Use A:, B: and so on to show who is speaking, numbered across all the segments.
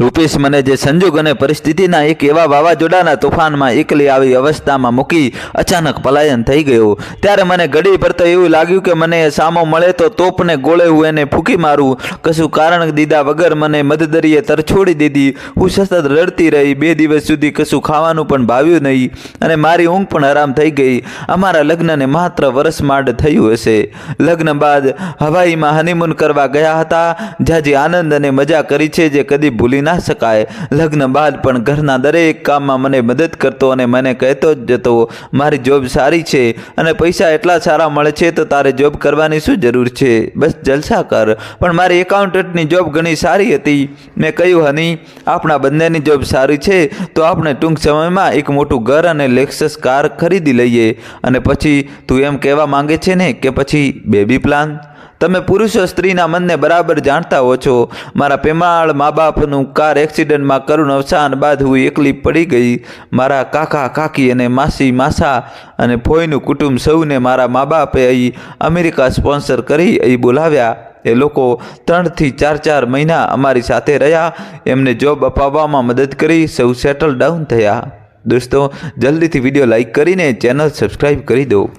A: રૂપેશ મને જે સંજોગ અને પરિસ્થિતિના એક એવા વાવાઝોડાના તોફાનમાં એકલી આવી અવસ્થામાં મૂકી અચાનક પલાયન થઈ ગયો. ત્યારે મને ઘડી પર એવું લાગ્યું કે મને સામો મળે તો તોપને ગોળે હું એને ફૂંકી મારું. કશું કારણ દીધા વગર મને મધદરીએ તરછોડી દીધી. હું સતત રડતી રહી. બે દિવસ સુધી કશું ખાવાનું પણ ભાવ્યું નહીં અને મારી ઊંઘ પણ આરામ થઈ ગઈ. અમારા લગ્નને માત્ર વર્ષ માંડ થયું હશે. લગ્ન બાદ હવાઈમાં હનીમૂન કરવા ગયા હતા. જ્યાં જે આનંદ અને મજા કરી છે જે કદી ભૂલી ના શકાય. લગ્ન બાદ પણ ઘરના દરેક કામમાં મને મદદ કરતો અને મને કહેતો જ જતો, મારી જોબ સારી છે અને પૈસા એટલા સારા મળે છે તો તારે જોબ કરવાની શું જરૂર છે? બસ જલસા કર. પણ મારી એકાઉન્ટન્ટની જોબ ઘણી સારી હતી. મેં કહ્યું, હની, આપણા બંનેની જોબ સારી છે તો આપણે ટૂંક સમયમાં એક મોટું ઘર અને લેક્સસ કાર ખરીદી લઈએ. અને પછી, તું એમ કહેવા માંગે છે ને કે પછી બેબી પ્લાન તમે પુરુષો સ્ત્રીના મનને બરાબર જાણતા હો છો. મારા પેમાળ મા બાપનું કાર એક્સિડન્ટમાં કરુણ અવસાન બાદ હું એકલી પડી ગઈ. મારા કાકા, કાકી અને માસી, માસા અને ફોઈનું કુટુંબ સૌને મારા મા બાપે અહીં અમેરિકા સ્પોન્સર કરી અહીં બોલાવ્યા. એ લોકો ત્રણથી ચાર ચાર મહિના અમારી સાથે રહ્યા. એમને જોબ અપાવવામાં મદદ કરી, સૌ સેટલ ડાઉન થયા. દોસ્તો, જલ્દીથી વીડિયો લાઈક કરીને ચેનલ સબસ્ક્રાઈબ કરી દો.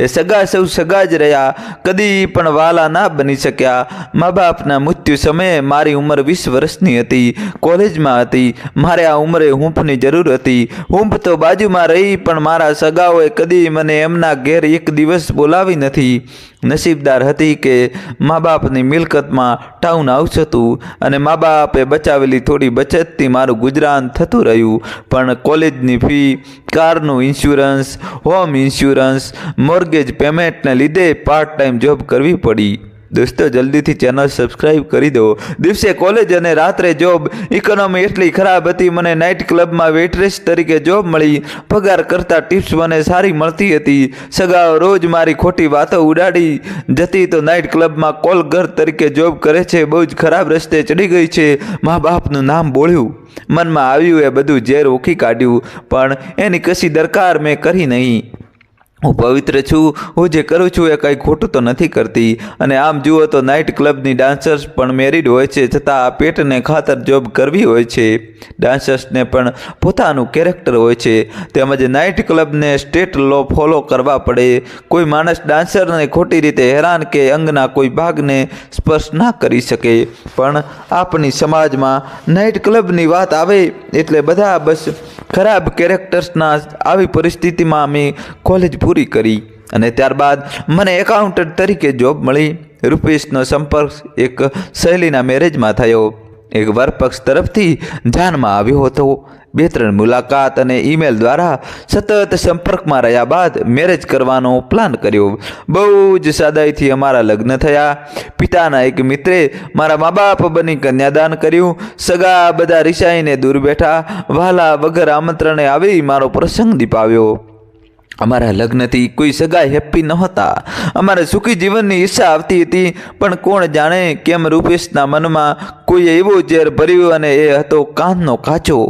A: એ સગા સૌ સગા જ રહ્યા. કદી પણ વાલા ના બની શક્યા. મા બાપના મૃત્યુ સમયે મારી ઉંમર વીસ વર્ષની હતી. કોલેજમાં હતી. મારે આ ઉંમરે હૂંફની જરૂર હતી. હૂંફ તો બાજુમાં રહી, પણ મારા સગાઓએ કદી મને એમના ઘેર એક દિવસ બોલાવી નથી. નસીબદાર હતી કે મા બાપની મિલકતમાં ટાઉન હાઉસ હતું અને મા બાપે બચાવેલી થોડી બચતથી મારું ગુજરાન થતું રહ્યું. પણ કોલેજની ફી, કારનું ઇન્સ્યોરન્સ હોમ ઇન્સ્યોરન્સ મોર્ગેજ પેમેન્ટને લીધે પાર્ટ ટાઈમ જોબ કરવી પડી. દોસ્તો, જલ્દીથી ચેનલ સબસ્ક્રાઇબ કરી દો. દિવસે કોલેજ અને રાત્રે જોબ ઇકોનોમી એટલી ખરાબ હતી, મને નાઇટ ક્લબમાં વેઇટ્રેસ તરીકે જોબ મળી. પગાર કરતાં ટિપ્સ મને સારી મળતી હતી. સગાઓ રોજ મારી ખોટી વાતો ઉડાડી. જતી તો નાઇટ ક્લબમાં કોલ ઘર તરીકે જોબ કરે છે, બહુ જ ખરાબ રસ્તે ચડી ગઈ છે. મા બાપનું નામ બોલ્યું મનમાં આવ્યું એ બધું ઝેર ઓખી કાઢ્યું. પણ એની કશી દરકાર મેં કરી નહીં. હું પવિત્ર છું, હું જે કરું છું એ કંઈ ખોટું તો નથી કરતી. અને આમ જુઓ તો નાઇટ ક્લબની ડાન્સર્સ પણ મેરિડ હોય છે, છતાં આ પેટને ખાતર જોબ કરવી હોય છે. ડાન્સર્સને પણ પોતાનું કેરેક્ટર હોય છે. તેમજ નાઇટ ક્લબને સ્ટેટ લો ફોલો કરવા પડે. કોઈ માણસ ડાન્સરને ખોટી રીતે હેરાન કે અંગના કોઈ ભાગને સ્પર્શ ના કરી શકે. પણ આપણી સમાજમાં નાઇટ ક્લબની વાત આવે એટલે બધા બસ ખરાબ કેરેક્ટર્સના આવી પરિસ્થિતિમાં અમે કોલેજ પૂરી કરી અને ત્યારબાદ મને એકાઉન્ટન્ટ તરીકે જોબ મળી. રૂપેશનો સંપર્ક એક સહેલીના મેરેજમાં થયો. એક વરપક્ષ તરફથી ધ્યાનમાં આવ્યો હતો. બે ત્રણ મુલાકાત અને ઈમેલ દ્વારા સતત સંપર્કમાં રહ્યા બાદ મેરેજ કરવાનો પ્લાન કર્યો. બહુ જ સાદાઈથી અમારા લગ્ન થયા. પિતાના એક મિત્રે મારા મા બાપ બની કન્યાદાન કર્યું. સગા બધા રિસાઈને દૂર બેઠા. વહાલા વગર આમંત્રણે આવી મારો પ્રસંગ દીપાવ્યો. અમારા લગ્નથી કોઈ સગાઈ હેપ્પી નહોતા. અમારે સુખી જીવનની ઈચ્છા આવતી હતી, પણ કોણ જાણે કેમ રૂપેશના મનમાં કોઈએ એવો ઝેર ભર્યું અને એ હતો કાનનો કાચો.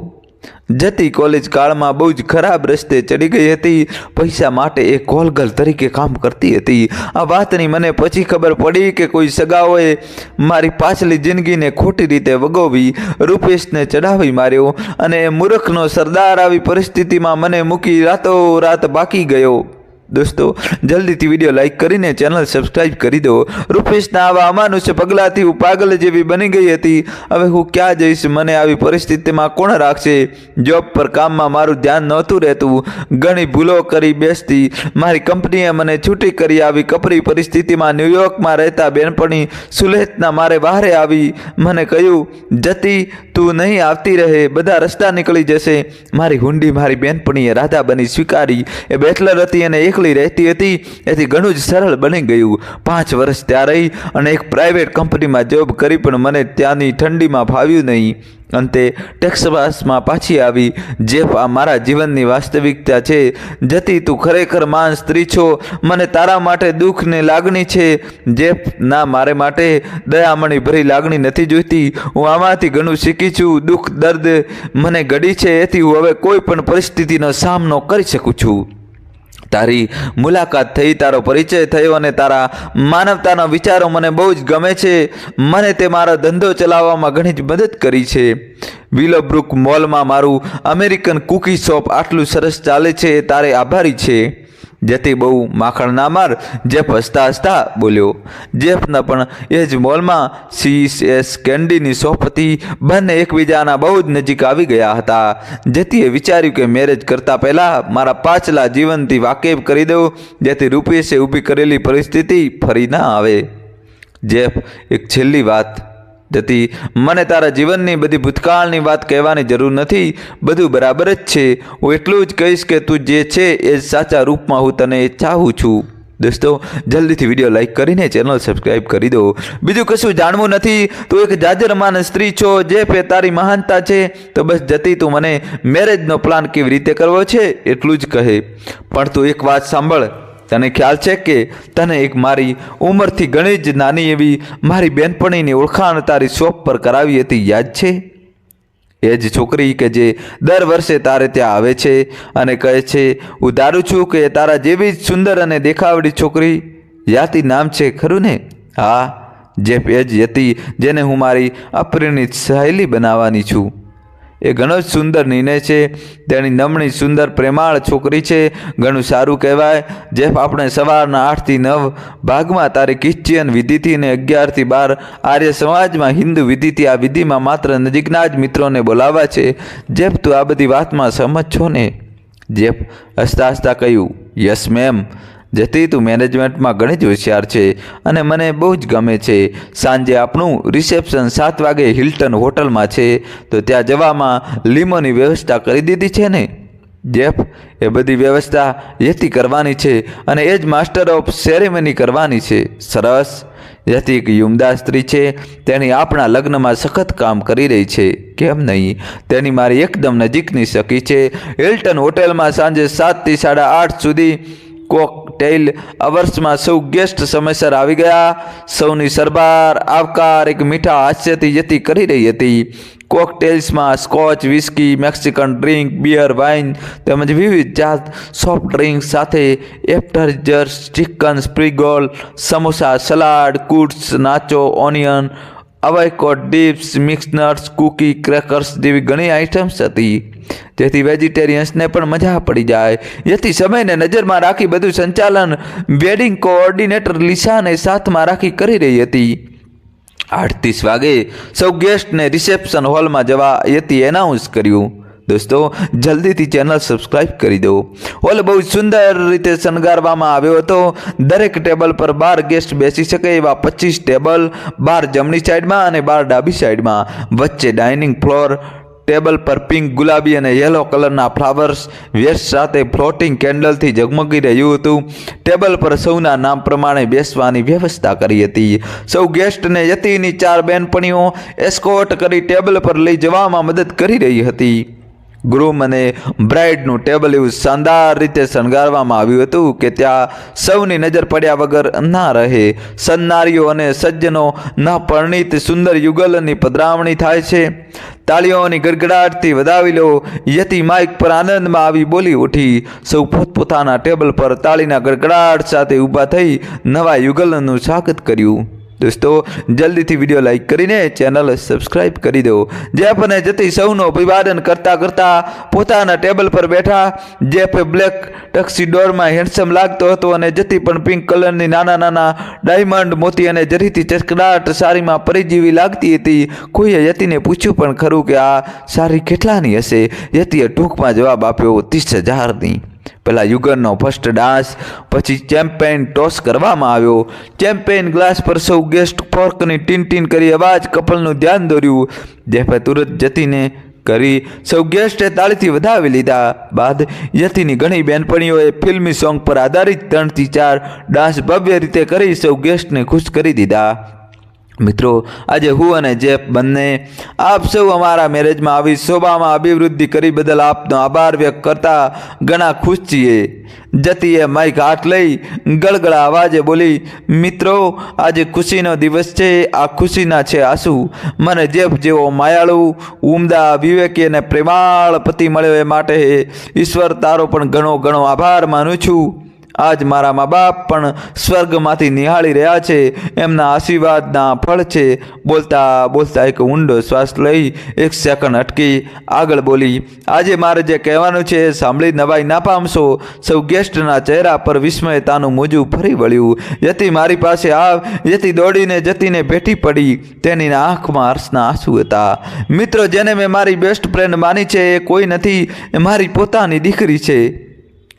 A: જતી કોલેજ કાળમાં બહુ જ ખરાબ રસ્તે ચડી ગઈ હતી. પૈસા માટે એ કોલગલ તરીકે કામ કરતી હતી. આ વાતની મને પછી ખબર પડી કે કોઈ સગાઓએ મારી પાછલી જિંદગીને ખોટી રીતે વગોવી, રૂપેશને ચડાવી માર્યો અને મૂર્ખનો સરદાર આવી પરિસ્થિતિમાં મને મૂકી રાતો રાત બાકી ગયો. દોસ્તો, જલ્દીથી વીડિયો લાઇક કરીને ચેનલ સબસ્ક્રાઇબ કરી દો. રૂપેશના આવા અમાનુષ્ય પગલાંથી હું પાગલ જેવી બની ગઈ હતી. હવે હું ક્યાં જઈશ? મને આવી પરિસ્થિતિમાં કોણ રાખશે? જોબ પર કામમાં મારું ધ્યાન નહોતું રહેતું. ઘણી ભૂલો કરી બેસતી. મારી કંપનીએ મને છૂટી કરી આવી કપરી પરિસ્થિતિમાં ન્યૂયોર્કમાં રહેતા બેનપણી સુલેતના મારે બહારે આવી. મને કહ્યું, જતી, તું નહીં આવતી રહે. બધા રસ્તા નીકળી જશે. મારી હુંડી મારી બેનપણીએ રાધા બની સ્વીકારી. એ બેચલર હતી અને એકલી રહેતી હતી. એથી ઘણું જ સરળ બની ગયું. પાંચ વર્ષ ત્યાં રહી અને એક પ્રાઇવેટ કંપનીમાં જોબ કરી પણ મને ત્યાંની ઠંડીમાં ફાવ્યું નહીં. અંતે ટેક્સવાસમાં પાછી આવી. જેફ, આ મારા જીવનની વાસ્તવિકતા છે. જતી તું ખરેખર માન સ્ત્રી છો. મને તારા માટે દુઃખની લાગણી છે. જેફ, ના, મારે માટે દયામણી ભરી લાગણી નથી જોઈતી. હું આમાંથી ઘણું શીખી છું. દુઃખ, દર્દ મને ઘડી છે. એથી હું હવે કોઈ પણ પરિસ્થિતિનો સામનો કરી શકું છું. તારી મુલાકાત થઈ, તારો પરિચય થયો અને તારા માનવતાના વિચારો મને બહુ જ ગમે છે. મને તે મારો ધંધો ચલાવવામાં ઘણી જ મદદ કરી છે. વિલોબ્રુક મોલમાં મારું અમેરિકન કૂકી શોપ આટલું સરસ ચાલે છે તારે આભારી છે. જેથી બહુ માખણ ના માર, જેફ હસતા હસતા બોલ્યો. જેફના પણ એ જ મોલમાં સી એસ કેન્ડીની શોપ હતી બંને એકબીજાના બહુ જ નજીક આવી ગયા હતા. જેથી એ વિચાર્યું કે મેરેજ કરતા પહેલાં મારા પાછલા જીવનથી વાકેફ કરી દઉં, જેથી રૂપેશે ઊભી કરેલી પરિસ્થિતિ ફરી ના આવે. જેફ, એક છેલ્લી વાત. જતી મને તારા જીવનની બધી ભૂતકાળની વાત કહેવાની જરૂર નથી. બધું બરાબર જ છે. હું એટલું જ કહીશ કે તું જે છે એ સાચા રૂપમાં હું તને ચાહું છું. દોસ્તો, જલ્દીથી વીડિયો લાઇક કરીને ચેનલ સબસ્ક્રાઈબ કરી દો. બીજું કશું જાણવું નથી. તું એક જાજરમાન સ્ત્રી છો, જે પે તારી મહાનતા છે, તો બસ જતી તું મને મેરેજનો પ્લાન કેવી રીતે કરવો છે, એટલું જ કહે. પણ તું એક વાત સાંભળ. તને ખ્યાલ છે કે તને એક મારી ઉંમરથી ઘણી જ નાની એવી મારી બેનપણીની ઓળખાણ તારી શોપ પર કરાવી હતી, યાદ છે? એ જ છોકરી કે જે દર વર્ષે તારે ત્યાં આવે છે અને કહે છે, હું ધારું છું કે તારા જેવી જ સુંદર અને દેખાવડી છોકરી યાતી નામ છે, ખરું ને? હા, જે એ જ હતી જેને હું મારી અપરિણિત સહેલી બનાવવાની છું. એ ઘણો જ સુંદર નિર્ણય છે. તેની નમણી સુંદર પ્રેમાળ છોકરી છે. ઘણું સારું કહેવાય. જેફ, આપણે સવારના આઠથી નવ ભાગમાં તારી ક્રિશ્ચિયન વિધિથી અને અગિયારથી બાર આર્ય સમાજમાં હિન્દુ વિધિથી આ વિધિમાં માત્ર નજીકના જ મિત્રોને બોલાવવા છે. જેફ, તું આ બધી વાતમાં સહમત છો ને? જેફ, હસતા હસતા કહ્યું, યસ, મેમ. જેથી તું મેનેજમેન્ટમાં ઘણી જ હોશિયાર છે અને મને બહુ જ ગમે છે. સાંજે આપણું રિસેપ્શન સાત વાગે હિલ્ટન હોટલમાં છે. તો ત્યાં જવામાં લીમોની વ્યવસ્થા કરી દીધી છે ને? જેફ, એ બધી વ્યવસ્થા યથી કરવાની છે અને એ જ માસ્ટર ઓફ સેરેમની કરવાની છે. સરસ. યથી એક યુમદા સ્ત્રી છે, તેણી આપણા લગ્નમાં સખત કામ કરી રહી છે. કેમ નહીં? તેની મારી એકદમ નજીકની સખી છે. હિલ્ટન હોટેલમાં સાંજે સાતથી સાડા આઠ સુધી કોકટેલ અવર્સમાં સૌ ગેસ્ટ સમયસર આવી ગયા. સૌની સરબાર, આવકાર, એક મીઠા હાસ્યથી જતી કરી રહી હતી. કોકટેલ્સમાં scotch whisky Mexican drink beer wine તેમજ વિવિધ જાત સોફ્ટ ડ્રિંક સાથે appetizers chicken spring roll samosa, salad કૂટ્સ nacho onion avocado dips mix nuts cookie crackers જેવી ઘણી આઇટમ્સ હતી. જેથી વેજીટેરિયન્સને પણ મજા પડી જાય. જેથી સમયને નજરમાં રાખી બધું સંચાલન વેડિંગ કોઓર્ડિનેટર લિસાને સાથમાં રાખી કરી રહી હતી. આઠત્રીસ વાગે સૌ ગેસ્ટને રિસેપ્શન હોલમાં જવા યતી એનાઉન્સ કર્યું. દોસ્તો, જલ્દીથી ચેનલ સબસ્ક્રાઈબ કરી દો. હોલ બહુ સુંદર રીતે શણગારવામાં આવ્યો હતો. દરેક ટેબલ પર બાર ગેસ્ટ બેસી શકે એવા પચીસ ટેબલ, બાર જમણી સાઈડમાં અને બાર ડાબી સાઈડમાં. વચ્ચે ડાઇનિંગ ફ્લોર ટેબલ પર પિંક ગુલાબી અને યલો કલરના ફ્લાવર્સ વેસ્ટ સાથે ફ્લોટિંગ કેન્ડલથી ઝગમગી રહ્યું હતું. ટેબલ પર સૌના નામ પ્રમાણે બેસવાની વ્યવસ્થા કરી હતી. સૌ ગેસ્ટને યતીની ચાર બેનપણીઓ એસ્કોટ કરી ટેબલ પર લઈ જવામાં મદદ કરી રહી હતી. ગ્રૂમ અને બ્રાઇડનું ટેબલ એવું શાનદાર રીતે શણગારવામાં આવ્યું હતું કે ત્યાં સૌની નજર પડ્યા વગર ના રહે. સન્નારીઓ અને સજ્જનો ના પરણિત સુંદર યુગલની પધરામણી થાય છે. તાળીઓની ગડગડાટથી વધાવી લો, યતિ માઇક પર આનંદમાં આવી બોલી ઉઠી. સૌ પોતપોતાના ટેબલ પર તાળીના ગડગડાટ સાથે ઊભા થઈ નવા યુગલનું સ્વાગત કર્યું. દોસ્તો, જલ્દીથી વીડિયો લાઈક કરીને ચેનલ સબસ્ક્રાઇબ કરી દો જેફને જતી સૌનું અભિવાદન કરતા કરતા પોતાના ટેબલ પર બેઠા જેફ બ્લેક ટક્સીડોરમાં હેન્ડસમ લાગતો હતો અને જતી પણ પિંક કલરની નાના નાના ડાયમંડ મોતી અને જરીથી ચકડાટ સારીમાં પરિજીવી લાગતી હતી. કોઈએ યતીને પૂછ્યું પણ ખરું કે આ સારી કેટલાની હશે? યતીએ ટૂંકમાં જવાબ આપ્યો, ત્રીસ હજારની. પહેલા યુગરનો ફર્સ્ટ ડાન્સ પછી ચેમ્પેન ટોસ કરવામાં આવ્યો. ચેમ્પેન ગ્લાસ પર સૌ ગેસ્ટ ફોર્કની ટીન ટીન કરી અવાજ, કપલનું ધ્યાન દોર્યું. જેફે તુરત જતીને કરી સૌ ગેસ્ટે તાળીથી વધાવી લીધા. બાદ યતીની ઘણી બેનપણીઓએ ફિલ્મી સોંગ પર આધારિત ત્રણથી ચાર ડાન્સ ભવ્ય રીતે કરી સૌ ગેસ્ટને ખુશ કરી દીધા. મિત્રો, આજે હું અને જેફ બંને આપ સૌ અમારા મેરેજમાં આવી શોભામાં અભિવૃદ્ધિ કરી બદલ આપનો આભાર વ્યક્ત કરતા ઘણા ખુશ છીએ. જતીએ માઇક હાથ લઈ ગળગળા અવાજે બોલી, મિત્રો, આજે ખુશીનો દિવસ છે, આ ખુશીના છે આંસુ. મને જેફ જેવો માયાળુ, ઉમદા, વિવેકી અને પ્રેમાળ પતિ મળ્યો એ માટે ઈશ્વર તારો પણ ઘણો ઘણો આભાર માનું છું. આજ મારા મા બાપ પણ સ્વર્ગમાંથી નિહાળી રહ્યા છે. એમના આશીર્વાદના ફળ છે. બોલતા બોલતા એક ઊંડો શ્વાસ લઈ એક સેકન્ડ અટકી આગળ બોલી, આજે મારે જે કહેવાનું છે એ સાંભળી નવાઈ ના પામશો. સૌ ગેસ્ટના ચહેરા પર વિસ્મયતાનું મોજું ફરી વળ્યું. યતી મારી પાસે આવ, યતી દોડીને જતીને ભેટી પડી. તેની આંખમાં હર્ષના આંસુ હતા. મિત્રો, જેને મેં મારી બેસ્ટ ફ્રેન્ડ માની છે એ કોઈ નથી. એ મારી પોતાની દીકરી છે.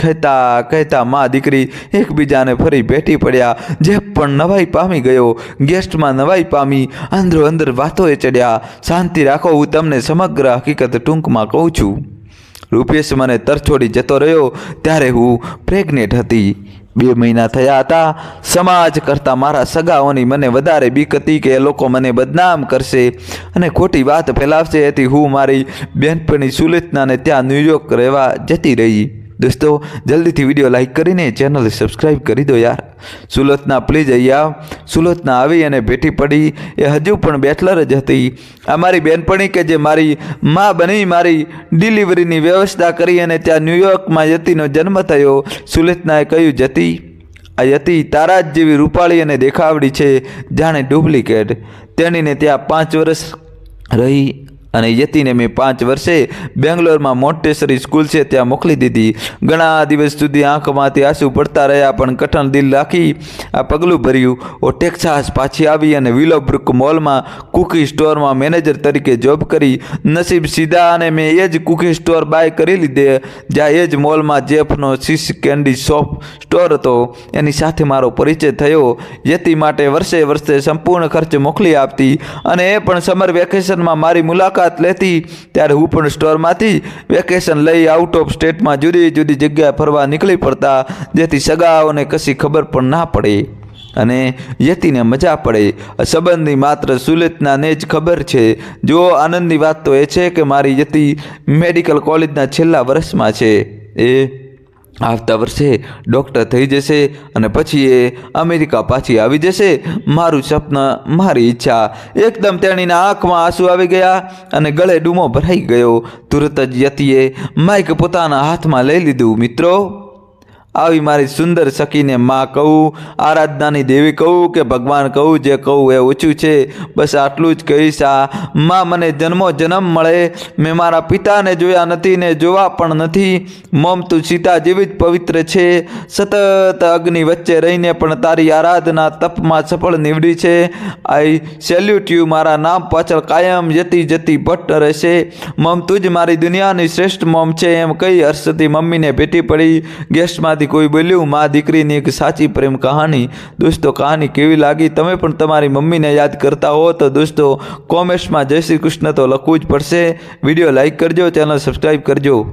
A: કહેતા કહેતા મા દીકરી એકબીજાને ફરી ભેટી પડ્યા. જે પણ નવાઈ પામી ગયો, ગેસ્ટમાં નવાઈ પામી અંદરો અંદર વાતોએ ચડ્યા શાંતિ રાખો હું તમને સમગ્ર હકીકત ટૂંકમાં કહું છું. રૂપેશ મને તરછોડી જતો રહ્યો, ત્યારે હું પ્રેગ્નેટ હતી. બે મહિના થયા હતા. સમાજ કરતાં મારા સગાઓની મને વધારે બીક હતી કે એ લોકો મને બદનામ કરશે અને ખોટી વાત ફેલાવશે એથી હું મારી બહેનપણી સુલેતનાને ત્યાં ન્યૂયોર્ક રહેવા જતી રહી. દોસ્તો, જલ્દીથી વીડિયો લાઈક કરીને ચેનલ સબસ્ક્રાઈબ કરી દો યાર. સુલતના પ્લીઝ અહીંયા. સુલતના આવી અને ભેટી પડી. એ હજુ પણ બેચલર જ હતી. આ મારી બેનપણી કે જે મારી મા બની, મારી ડિલિવરીની વ્યવસ્થા કરી અને ત્યાં ન્યૂયોર્કમાં યતીનો જન્મ થયો. સુલતનાએ કહ્યું જતી? આ યતી તારા જ જેવી રૂપાળી અને દેખાવડી છે, જાણે ડુપ્લિકેટ તેણીને ત્યાં પાંચ વર્ષ રહી. અને યતીને મેં પાંચ વર્ષે બેંગ્લોરમાં મોન્ટેસરી સ્કૂલ છે ત્યાં મોકલી દીધી. ઘણા દિવસ સુધી આંખમાંથી આંસુ પડતા રહ્યા, પણ કઠણ દિલ રાખી આ પગલું ભર્યું. ઓ ટેક્સાસ પાછી આવી અને વિલોબ્રુક મોલમાં કુકી સ્ટોરમાં મેનેજર તરીકે જોબ કરી. નસીબ સીધા અને મેં એ જ કુકી સ્ટોર બાય કરી લીધે. જ્યાં એ જ મોલમાં જેફનો શીશ કેન્ડી શોપ સ્ટોર હતો. એની સાથે મારો પરિચય થયો. યતી માટે વર્ષે વર્ષે સંપૂર્ણ ખર્ચ મોકલી આપતી અને એ પણ સમર વેકેશનમાં મારી મુલાકાત લેતી ત્યારે હું પણ સ્ટોરમાંથી વેકેશન લઈ આઉટ ઓફ સ્ટેટમાં જુદી જુદી જગ્યાએ ફરવા નીકળી પડતા જેથી સગાઓને કશી ખબર પણ ના પડે અને યતીને મજા પડે. સંબંધની માત્ર સુલેતનાને જ ખબર છે. જો આનંદની વાત તો એ છે કે મારી યતી મેડિકલ કોલેજના છેલ્લા વર્ષમાં છે. એ આવતા વર્ષે ડૉક્ટર થઈ જશે અને પછી એ અમેરિકા પાછી આવી જશે. મારું સપન મારી ઈચ્છા એકદમ તેણીના આંખમાં આંસુ આવી ગયા અને ગળે ડૂમો ભરાઈ ગયો. તુરત જ યતીએ માઇક પોતાના હાથમાં લઈ લીધું, મિત્રો આવી મારી સુંદર સખીને માં કહું, આરાધનાની દેવી કહું કે ભગવાન કહું, જે કહું એ ઓછું છે. બસ આટલું જ કહીશ આ. માં મને જન્મો જન્મ મળે. મેં મારા પિતાને જોયા નથી ને જોવા પણ નથી. મમ તું સીતા જેવી જ પવિત્ર છે. સતત અગ્નિ વચ્ચે રહીને પણ તારી આરાધના તપમાં સફળ નીવડી છે. આઈ સેલ્યુટ યુ મારા નામ પાછળ કાયમ જતી જતી ભટ્ટ રહેશે. મમ તું જ મારી દુનિયાની શ્રેષ્ઠ મમ છે. એમ કહી હર્ષથી મમ્મીને ભેટી પડી. ગેસ્ટમાંથી કોઈ બોલ્યું, મા દીકરીની એક સાચી પ્રેમ કહાની. દોસ્તો, કહાની કેવી લાગી? તમે પણ તમારી મમ્મીને યાદ કરતા હો તો દોસ્તો, કોમેન્ટ્સમાં જય શ્રી કૃષ્ણ તો લખવું જ પડશે. વીડિયો લાઇક કરજો, ચેનલ સબસ્ક્રાઈબ કરજો.